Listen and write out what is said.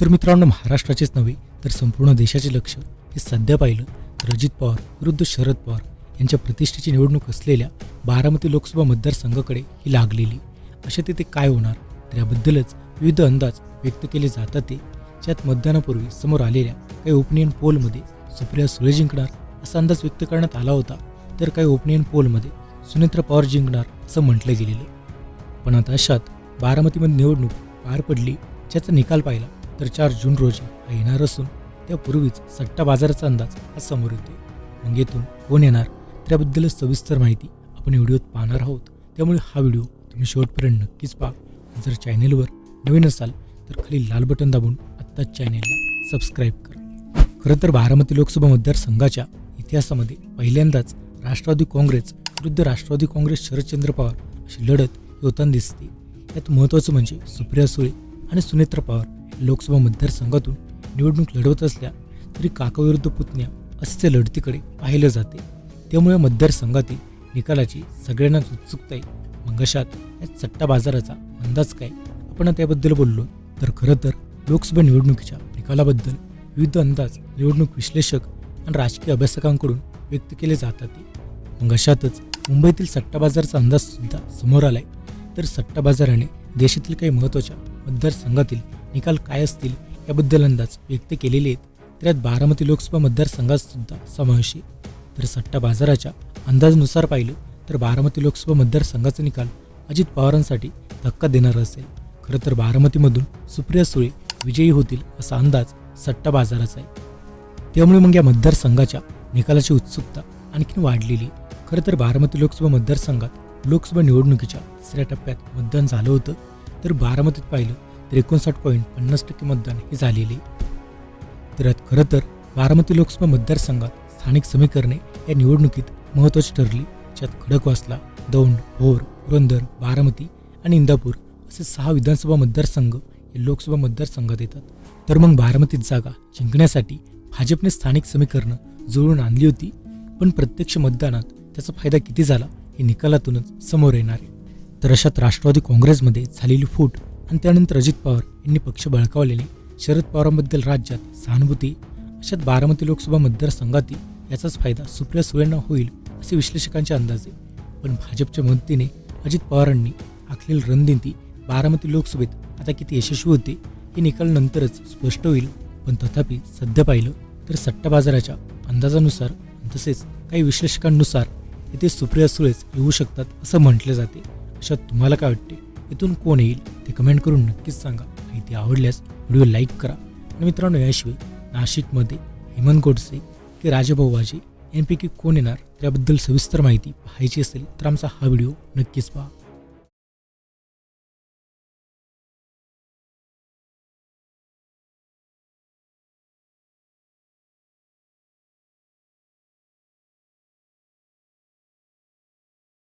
तर मित्रांनो महाराष्ट्राचेच नव्हे तर संपूर्ण देशाचे लक्ष हे सध्या पाहिलं तर अजित पवार विरुद्ध शरद पवार यांच्या प्रतिष्ठेची निवडणूक असलेल्या बारामती लोकसभा मतदारसंघाकडे ही लागलेली. अशा तिथे काय होणार? तर याबद्दलच विविध अंदाज व्यक्त केले जातात ते. ज्यात मतदानापूर्वी समोर आलेल्या काही ओपिनियन पोलमध्ये सुप्रिया सुळे जिंकणार असा अंदाज व्यक्त करण्यात आला होता तर काही ओपिनियन पोलमध्ये सुनेत्रा पवार जिंकणार असं म्हटलं गेलेलं. पण आता अशात बारामतीमध्ये निवडणूक पार पडली ज्याचा निकाल पाहिला तर चार जून रोजी हा येणार असून त्यापूर्वीच सट्टा बाजाराचा अंदाज हा समोर येतो मग येथून कोण येणार त्याबद्दल सविस्तर माहिती आपण व्हिडिओत पाहणार आहोत. त्यामुळे हा व्हिडिओ तुम्ही शेवटपर्यंत नक्कीच पहा. जर चॅनेलवर नवीन असाल तर खाली लाल बटन दाबून आत्ताच चॅनेलला सबस्क्राईब करा. खरं तर बारामती लोकसभा मतदारसंघाच्या इतिहासामध्ये पहिल्यांदाच राष्ट्रवादी काँग्रेस विरुद्ध राष्ट्रवादी काँग्रेस शरदचंद्र पवार अशी लढत होताना दिसते. यात महत्त्वाचं म्हणजे सुप्रिया सुळे आणि सुनेत्र पवार लोकसभा मतदारसंघातून निवडणूक लढवत असल्या तरी काकाविरुद्ध पुतण्या असे लढतीकडे पाहिलं जाते. त्यामुळे मतदारसंघातील निकालाची सगळ्यांनाच उत्सुकता आहे. मग अशात या सट्टा बाजाराचा अंदाज काय? आपण त्याबद्दल बोललो. तर खरं तर लोकसभा निवडणुकीच्या निकालाबद्दल विविध अंदाज निवडणूक विश्लेषक आणि राजकीय अभ्यासकांकडून व्यक्त केले जातात. मग अशातच मुंबईतील सट्टा बाजाराचा अंदाज सुद्धा समोर आलाय. तर सट्टा बाजाराने देशातील काही महत्त्वाच्या मतदारसंघातील निकाल काय असतील याबद्दल अंदाज व्यक्त केलेले आहेत. तर यात बारामती लोकसभा मतदारसंघात सुद्धा समावेश आहे. तर सट्टा बाजाराच्या अंदाजानुसार पाहिलं तर बारामती लोकसभा मतदारसंघाचा निकाल अजित पवारांसाठी धक्का देणारा असेल. खरं तर बारामतीमधून सुप्रिया सुळे विजयी होतील असा अंदाज सट्टा बाजाराचा आहे. त्यामुळे मग या मतदारसंघाच्या निकालाची उत्सुकता आणखीन वाढलेली आहे. खरं तर बारामती लोकसभा मतदारसंघात लोकसभा निवडणुकीच्या तिसऱ्या टप्प्यात मतदान झालं होतं. तर बारामतीत पाहिलं तर एकोणसाठ पॉईंट पन्नास टक्के मतदान हे झालेले. तर खरं तर बारामती लोकसभा मतदारसंघात स्थानिक समीकरणे या निवडणुकीत महत्त्वाची ठरली ज्यात खडकवासला दौंड भोर पुरंदर बारामती आणि इंदापूर असे सहा विधानसभा मतदारसंघ हे लोकसभा मतदारसंघात येतात. तर मग बारामतीत जागा जिंकण्यासाठी भाजपने स्थानिक समीकरणं जुळवून आणली होती पण प्रत्यक्ष मतदानात त्याचा फायदा किती झाला हे निकालातूनच समोर येणार आहे. तर अशात राष्ट्रवादी काँग्रेसमध्ये झालेली फूट आणि त्यानंतर अजित पवार यांनी पक्ष बळकावलेले शरद पवारांबद्दल राज्यात सहानुभूती अशात बारामती लोकसभा मतदारसंघातील याचाच फायदा सुप्रिया सुळेंना होईल असे विश्लेषकांचे अंदाज. आहे पण भाजपच्या मदतीने अजित पवारांनी आखलेली रणनीती बारामती लोकसभेत आता किती यशस्वी होते हे निकाल नंतरच स्पष्ट होईल. पण तथापि सध्या पाहिलं तर सट्टा बाजाराच्या अंदाजानुसार तसेच काही विश्लेषकांनुसार येथे सुप्रिया सुळेच येऊ शकतात असं म्हटलं जाते. अशात तुम्हाला काय वाटते? इथून कोण येईल? ते कमेंट करून नक्कीच सांगा. माहिती आवडल्यास व्हिडिओ लाईक करा. आणि मित्रांनो याशिवाय नाशिकमध्ये हेमंत गोडसे की राजाभाऊ वाजे यांपैकी कोण येणार त्याबद्दल सविस्तर माहिती पाहायची असेल तर आमचा हा व्हिडिओ नक्कीच पहा.